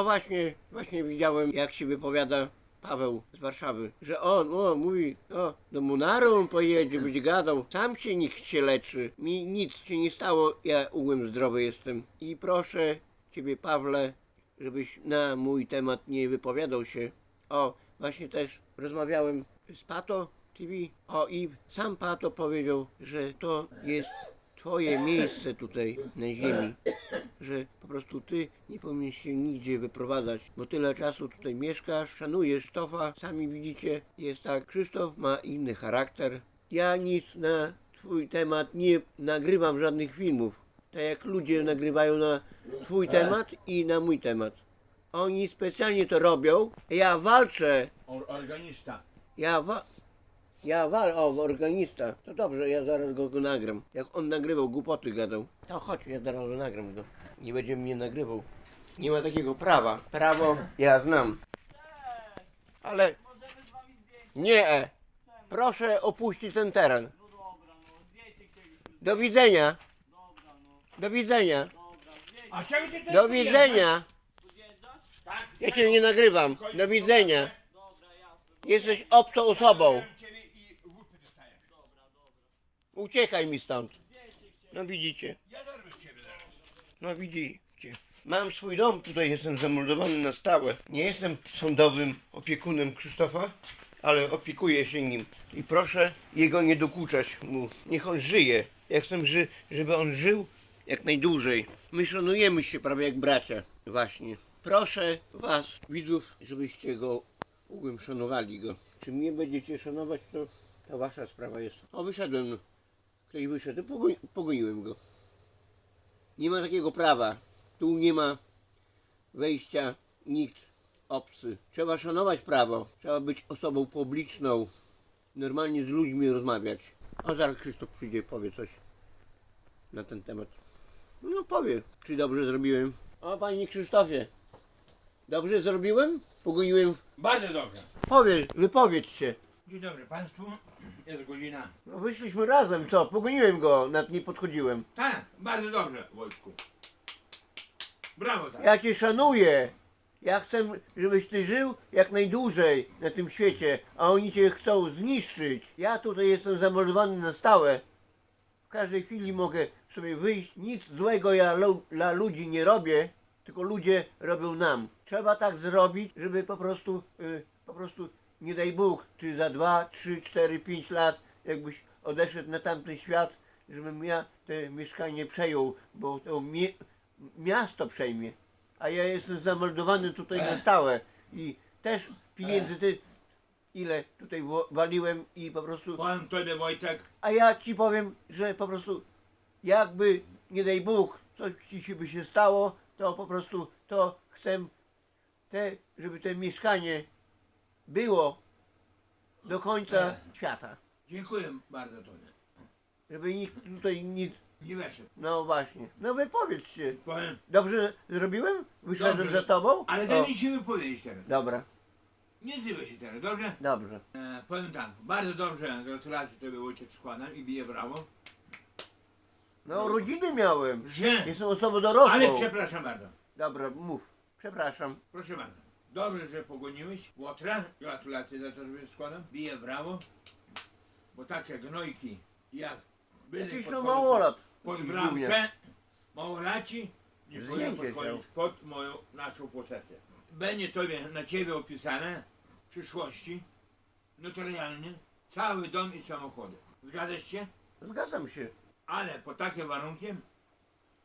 O właśnie, właśnie widziałem jak się wypowiada Paweł z Warszawy, że on, o, mówi, o, do Munaru on pojedzie, będzie gadał, sam się nikt się leczy, mi nic się nie stało, ja ugłem zdrowy jestem. I proszę Ciebie Pawle, żebyś na mój temat nie wypowiadał się. O, właśnie też rozmawiałem z Pato TV, o i sam Pato powiedział, że to jest Twoje miejsce tutaj na ziemi, że po prostu Ty nie powinieneś się nigdzie wyprowadzać, bo tyle czasu tutaj mieszkasz, szanujesz Krzysztofa, sami widzicie, jest tak, Krzysztof ma inny charakter. Ja nic na Twój temat nie nagrywam żadnych filmów, tak jak ludzie nagrywają na Twój temat i na mój temat. Oni specjalnie to robią, ja walczę Or, organista. ja wa... Ja wal... O, organista. To dobrze, ja zaraz go, go nagram. Jak on nagrywał, głupoty gadał. To chodź, ja zaraz go nagram go. Nie będzie mnie nagrywał. Nie ma takiego prawa. Prawo ja znam. Ale Możemy z wami nie. e. Proszę opuścić ten teren. No dobra, no zdjęcie. Do widzenia. Do widzenia. A Do widzenia. Tak? Ja cię nie nagrywam. Do widzenia. Jesteś obcą osobą. Ciebie i wódkę dostaję. Dobra, dobra. Uciekaj mi stąd. No widzicie. No widzicie. Mam swój dom, tutaj jestem zameldowany na stałe. Nie jestem sądowym opiekunem Krzysztofa, ale opiekuję się nim. I proszę jego nie dokuczać mu. Niech on żyje. Ja chcę, żeby on żył jak najdłużej. My szanujemy się prawie jak bracia. Właśnie. Proszę was, widzów, żebyście go ugłem szanowali go. Czy mnie będziecie szanować, to, to wasza sprawa jest. O, wyszedłem. Ktoś wyszedł, pogoni- pogoniłem go. Nie ma takiego prawa. Tu nie ma wejścia nikt obcy. Trzeba szanować prawo. Trzeba być osobą publiczną. Normalnie z ludźmi rozmawiać. A zaraz Krzysztof przyjdzie, powie coś na ten temat. No powie, czy dobrze zrobiłem. O panie Krzysztofie, dobrze zrobiłem? Pogoniłem. Bardzo dobrze. Powiedz, wypowiedz się. Dzień dobry Państwu. Jest godzina. No wyszliśmy razem, co? Pogoniłem go, nad nie podchodziłem. Tak, bardzo dobrze Wojtku. Brawo tak. Ja cię szanuję. Ja chcę, żebyś ty żył jak najdłużej na tym świecie, a oni cię chcą zniszczyć. Ja tutaj jestem zamordowany na stałe. W każdej chwili mogę sobie wyjść. Nic złego ja lu- dla ludzi nie robię, tylko ludzie robią nam. Trzeba tak zrobić, żeby po prostu, y, po prostu, nie daj Bóg, czy za dwa, trzy, cztery, pięć lat, jakbyś odeszedł na tamten świat, żebym ja te mieszkanie przejął, bo to mie- miasto przejmie. A ja jestem zameldowany tutaj na stałe i też pieniędzy ty ile tutaj waliłem i po prostu Powiem tobie Wojtek. a ja ci powiem, że po prostu jakby, nie daj Bóg, coś ci się by się stało, to po prostu to chcę, te, żeby to mieszkanie było do końca świata. Dziękuję bardzo tobie. Żeby nikt tutaj nic, Nie weszedł. no właśnie, no wypowiedz się. Powiem. Dobrze zrobiłem? Wyszedłem Dobrze. za tobą? Ale O, daj mi się wypowiedzieć teraz. Dobra, Nie odzywaj się teraz, dobrze? dobrze. E, powiem tak, bardzo dobrze, gratulacje tobie Wojciech składam i biję brawo. No rodziny miałem. Że? Jestem osobą dorosłą. Ale przepraszam bardzo. Dobra, mów. Przepraszam. Proszę bardzo. Dobrze, że pogoniłeś Łotra. Gratulacje za to, że składam. Biję brawo. Bo takie gnojki jak byli Jakiś pod- no małolat. pod bramkę, małolaci, nie powinien Zdjęcie podchodzić chciał. pod moją naszą posesję. Będzie tobie, na ciebie opisane w przyszłości notarialnie cały dom i samochody. Zgadzasz się? Zgadzam się. Ale pod takim warunkiem,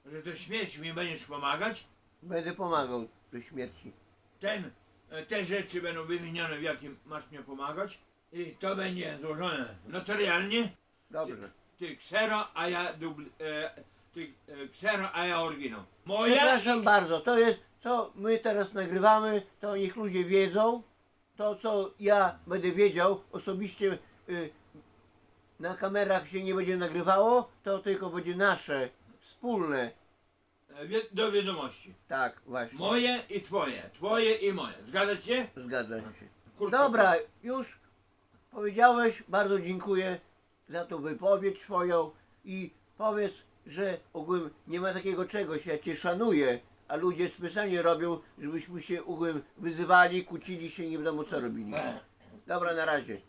że do śmierci mi będziesz pomagać, Będę pomagał do śmierci. Ten, e, te rzeczy będą wymienione, w jakim masz mnie pomagać i to będzie złożone notarialnie. Dobrze. Ty ksero, a ja dubl, e, ty e, ksero, a ja oryginał. Moja Przepraszam bardzo, to jest, co my teraz nagrywamy, to niech ludzie wiedzą. To, co ja będę wiedział osobiście y, na kamerach się nie będzie nagrywało, to tylko będzie nasze, wspólne. E, do wiadomości. Tak, właśnie. Moje i twoje, twoje i moje. Zgadza się? Zgadzam się. Kurczę, Dobra, już powiedziałeś, bardzo dziękuję za tą wypowiedź swoją i powiedz, że ogólnie nie ma takiego czegoś, ja cię szanuję, a ludzie specjalnie robią, żebyśmy się u- wyzywali, kłócili się, nie wiadomo co robili. Dobra, na razie.